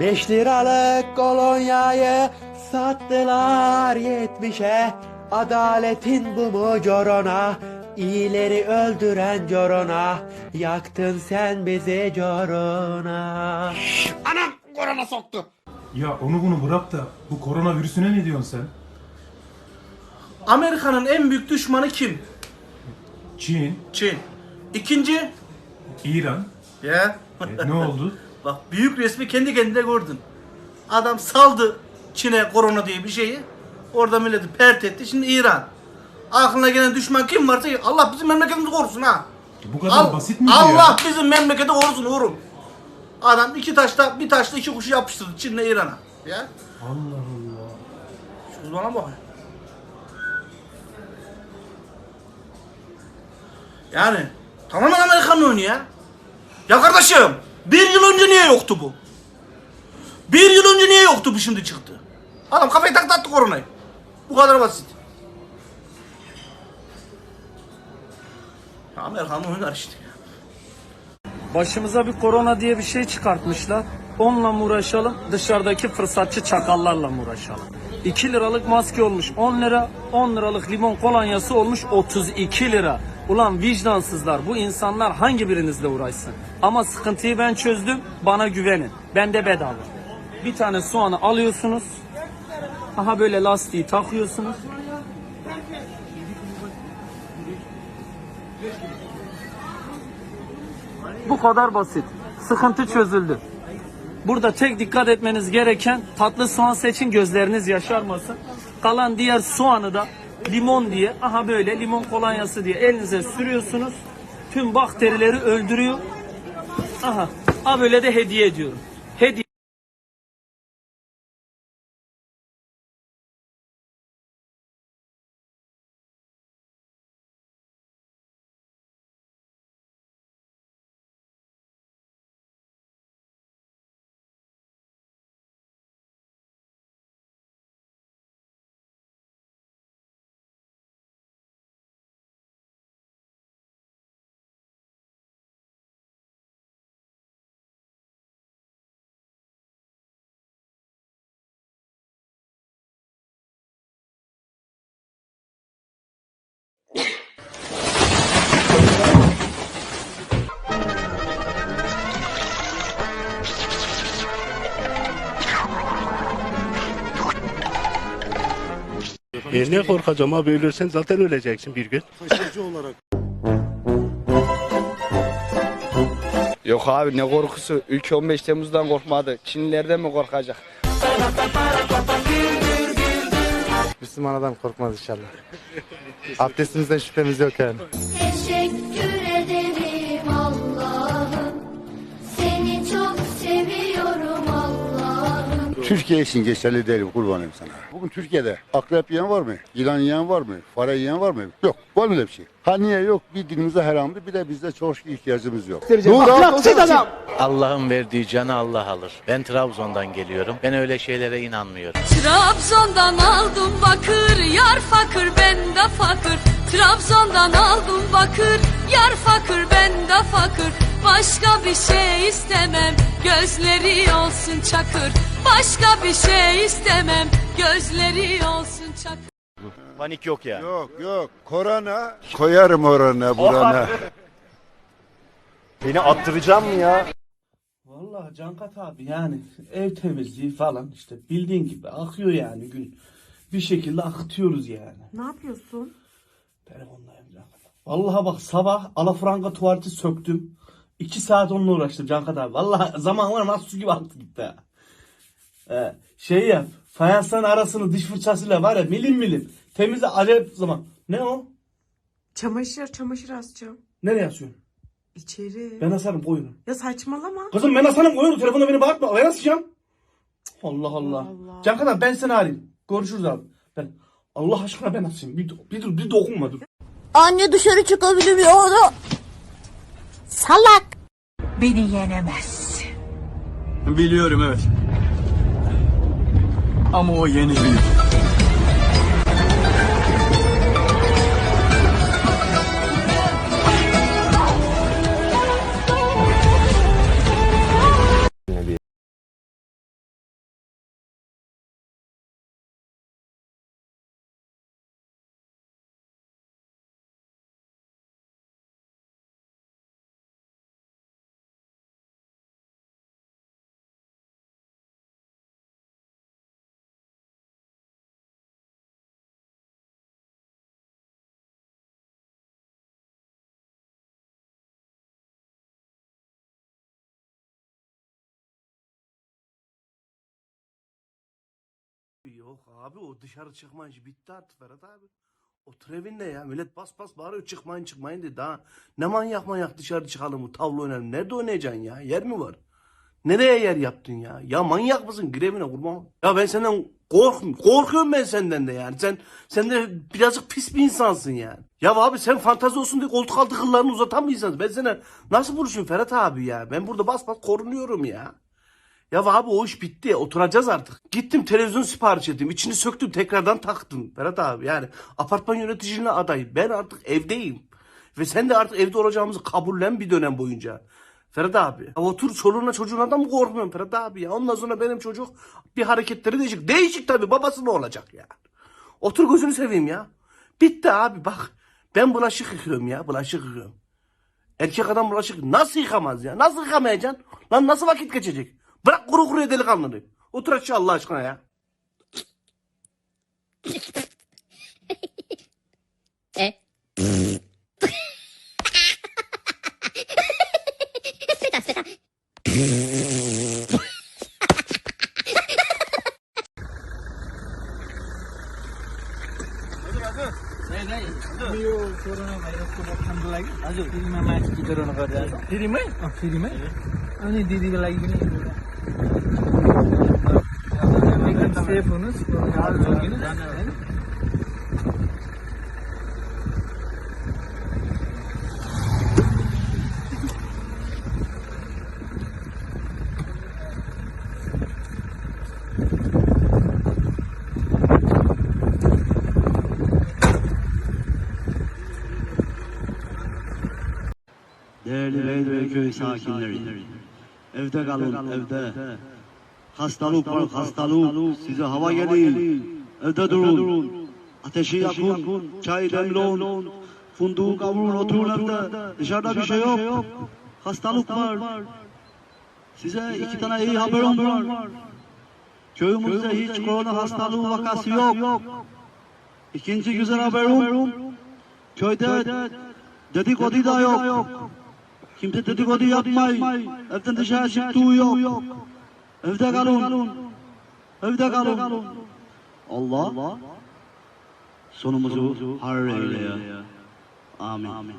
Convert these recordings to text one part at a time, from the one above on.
Beş liralık kolonyayı sattılar yetmişe. Adaletin bu mu corona? İyileri öldüren corona. Yaktın sen bizi corona. Anam korona soktu. Ya onu bunu bırak da bu koronavirüsüne ne diyorsun sen? Amerika'nın en büyük düşmanı kim? Çin, Çin. İkinci? İran. Ya. E, ne oldu? Bak büyük resmi kendi kendine gördün. Adam saldı Çin'e korona diye bir şeyi. Orada milleti pert etti. Şimdi İran. Aklına gelen düşman kim varsa Allah bizim memleketimizi korusun ha. Bu kadar Al- basit mi Allah ya? bizim memleketi korusun oğlum. Adam iki taşta bir taşla iki kuşu yapıştırdı Çin'le İran'a. Ya. Allah Allah. Şu bana bak. Yani tamamen Amerikan'ın oyunu ya. Ya kardeşim bir yıl önce niye yoktu bu? Bir yıl önce niye yoktu bu şimdi çıktı? Adam kafayı taktı attı koronayı. Bu kadar basit. Ya Amerikan'ın oyunlar işte. Başımıza bir korona diye bir şey çıkartmışlar. Onunla mı uğraşalım, dışarıdaki fırsatçı çakallarla mı uğraşalım? 2 liralık maske olmuş 10 lira, 10 liralık limon kolonyası olmuş 32 lira. Ulan vicdansızlar bu insanlar hangi birinizle uğraşsın? Ama sıkıntıyı ben çözdüm, bana güvenin. Bende bedava. Bir tane soğanı alıyorsunuz, aha böyle lastiği takıyorsunuz. Bu kadar basit. Sıkıntı çözüldü. Burada tek dikkat etmeniz gereken tatlı soğan seçin gözleriniz yaşarmasın. Kalan diğer soğanı da limon diye aha böyle limon kolonyası diye elinize sürüyorsunuz. Tüm bakterileri öldürüyor. Aha. Ha böyle de hediye ediyorum. E ne korkacağım abi ölürsen zaten öleceksin bir gün. Yok abi ne korkusu? Ülke 15 Temmuz'dan korkmadı. Çinlilerden mi korkacak? Müslüman adam korkmaz inşallah. Abdestimizden şüphemiz yok yani. Türkiye için geçerli değil kurbanım sana. Bugün Türkiye'de akrep yiyen var mı? Yılan yiyen var mı? Fare yiyen var mı? Yok. Var mı öyle bir şey? Ha niye yok? Bir dinimize haramdı bir de bizde çok ihtiyacımız yok. Allah'ın verdiği canı Allah alır. Ben Trabzon'dan geliyorum. Ben öyle şeylere inanmıyorum. Trabzon'dan aldım bakır, yar fakir ben de fakir. Trabzon'dan aldım bakır, yar fakir ben de fakir. Başka bir şey istemem, gözleri olsun çakır. Başka bir şey istemem, gözleri olsun çakır. Panik yok yani. Yok yok. Korona. Koyarım orana burana. Beni attıracağım mı ya? Vallahi Cankat abi yani ev temizliği falan işte bildiğin gibi akıyor yani gün. Bir şekilde akıtıyoruz yani. Ne yapıyorsun? Abi. Vallahi bak sabah alafranga tuvaleti söktüm. İki saat onunla uğraştım Cankat abi. Vallahi zamanlar nasıl su gibi aktı gitti ha. Ee, şey yap. Fayansların arasını diş fırçasıyla var ya milim milim. Temizle acayip zaman. Ne o? Çamaşır, çamaşır asacağım. Nereye asıyorsun? İçeri. Ben asarım koyunu. Ya saçmalama. Kızım ben asarım koyunu. Telefonda beni bağırtma. Ben asacağım. Allah Allah. Allah. Cankat abi ben seni arayayım. Görüşürüz abi. Ben Allah aşkına ben asayım. Bir, bir dur bir dokunma dur. Anne dışarı çıkabiliyor. Salak. Beni yenemezsin. Biliyorum evet. Ama o yeniliyor. Yok abi o dışarı çıkma işi bitti artık Ferhat abi. Otur evinde ya. Millet bas bas bağırıyor çıkmayın çıkmayın dedi. Daha ne manyak manyak dışarı çıkalım mı tavla oynayalım. Nerede oynayacaksın ya? Yer mi var? Nereye yer yaptın ya? Ya manyak mısın? Grevine kurban. Ya ben senden kork korkuyorum ben senden de yani. Sen sen de birazcık pis bir insansın yani. Ya abi sen fantazi olsun diye koltuk altı kıllarını uzatan bir insansın. Ben sana nasıl vuruşum Ferhat abi ya? Ben burada bas bas korunuyorum ya. Ya abi o iş bitti. Oturacağız artık. Gittim televizyon sipariş ettim. İçini söktüm tekrardan taktım. Ferhat abi yani apartman yöneticiliğine aday. Ben artık evdeyim. Ve sen de artık evde olacağımızı kabullen bir dönem boyunca. Ferhat abi. Ya otur çoluğuna çocuğuna da mı korkmuyorsun Ferhat abi ya? Ondan sonra benim çocuk bir hareketleri değişik. Değişik tabii babası ne olacak ya? Otur gözünü seveyim ya. Bitti abi bak. Ben bulaşık yıkıyorum ya bulaşık yıkıyorum. Erkek adam bulaşık nasıl yıkamaz ya? Nasıl yıkamayacaksın? Lan nasıl vakit geçecek? Bırak kuru kuruya delikanlını. Otur aşağı Allah aşkına ya. अनि दिदीको लागि पनि şey yapınız. Harcıyorsunuz. Değerli Beyli ve köy sakinleri, evde kalın, evde. Hastalık var, hastalık. Size hava geliyor. Evde durun. Ateşi yakın, çay demlon, funduğu kavurun, oturun evde. Dışarıda bir şey yok. Hastalık var. Size iki tane iyi haberim var. Köyümüzde hiç korona hastalığı vakası yok. İkinci güzel haberim, köyde dedikodu da yok. Kimse dedikodu yapmayın. Evden dışarı çıktığı yok. Evde kalın. Evde kalın. Allah sonumuzu hayır eyle ya. Amin.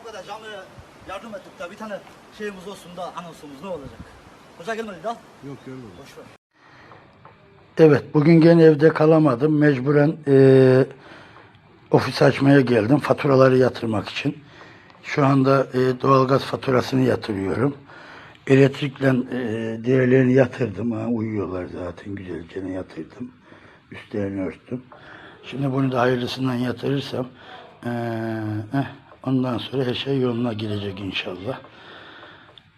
O kadar canlıya yardım ettik de bir tane şeyimiz olsun da anonsumuz ne olacak? Hoca gelmedi daha. Yok görmedim. Boş ver. Evet, bugün gene evde kalamadım. Mecburen eee, ofis açmaya geldim faturaları yatırmak için. Şu anda eee, doğalgaz faturasını yatırıyorum. Elektrikle eee, diğerlerini yatırdım. Ha, uyuyorlar zaten güzelce yatırdım. Üstlerini örttüm. Şimdi bunu da hayırlısından yatırırsam eee, eh, ondan sonra her şey yoluna girecek inşallah.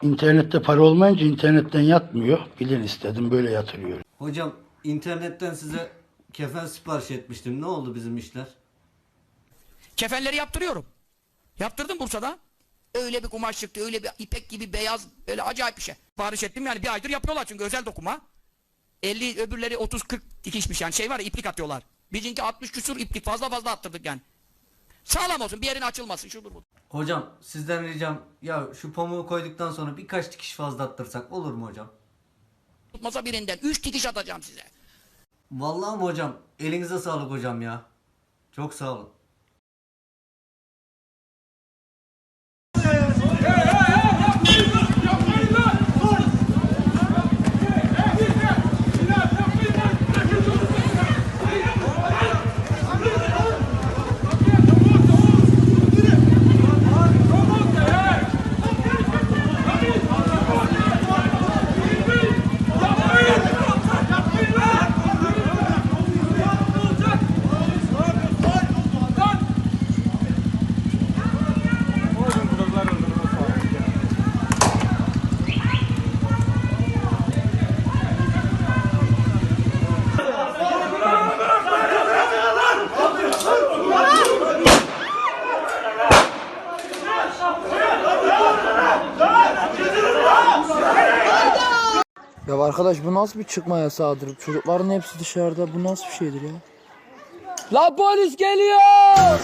İnternette para olmayınca internetten yatmıyor. Bilin istedim böyle yatırıyorum. Hocam internetten size kefen sipariş etmiştim. Ne oldu bizim işler? Kefenleri yaptırıyorum. Yaptırdım Bursa'da. Öyle bir kumaş çıktı, öyle bir ipek gibi beyaz, öyle acayip bir şey. Sipariş ettim yani bir aydır yapıyorlar çünkü özel dokuma. 50 öbürleri 30-40 dikişmiş yani şey var ya iplik atıyorlar. Bizinki 60 küsur iplik fazla fazla attırdık yani. Sağlam olsun bir yerin açılmasın şudur bu. Hocam sizden ricam ya şu pamuğu koyduktan sonra birkaç dikiş fazla attırsak olur mu hocam? Tutmasa birinden 3 dikiş atacağım size. Vallahi mi hocam? Elinize sağlık hocam ya. Çok sağ olun. Arkadaş bu nasıl bir çıkma yasağıdır? Çocukların hepsi dışarıda. Bu nasıl bir şeydir ya? La polis geliyor!